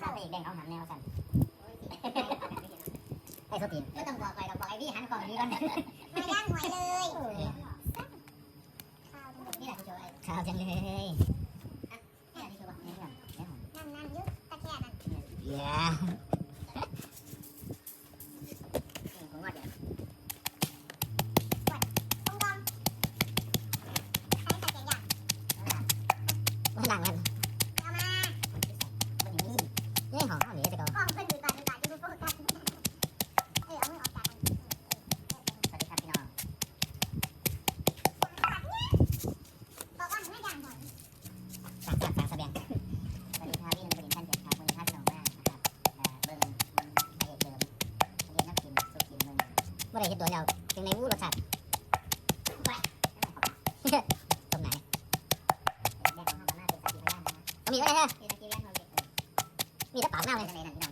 ข้าไปอีกแดงเอาหันแนวกันไอ้สตินไม่ต้องบอกไปเราบอกไอ้พี่หันกล่องนี้กันมาย่างหอยเลยนี่แหละที่โชว์ไอ้ข้าวจังเลยนั่นนั่นยุตะแค่นั่นเย้ มันหลังมันเอามานี่หอมเอาหนีจะเกาห้องเพื่อนดูตาดูตาดูโฟกัสเออเอามือออกจากกันสวัสดีครับพี่น้องบอกว่าไม่ดังหน่อยฝากฝากฝแสงสวัสดีรับพี่หบริษฐ์ท่านเจ็ดครับวัที่านอนมาเบิ้งมันพระเอเดิมพระเอกนักกินสุดกินเบิ้ง เมื่เห็ดโดนแล้ถึงในวู้รสชาติ มีอะไรฮะมีตะปากเน่าเลยน่นพี่น้อง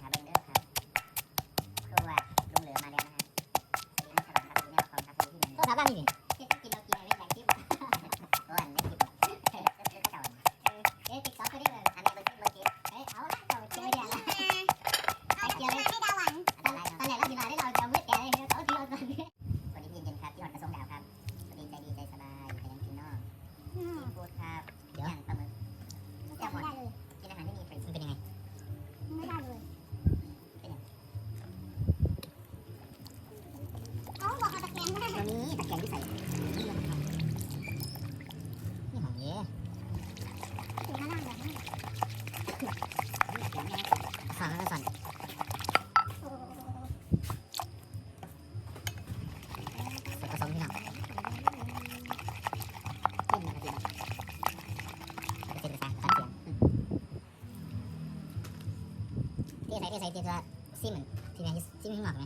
ก็ใส่อทีจะซีเหมือนทีนี้ซีเหมือนหงอกไหม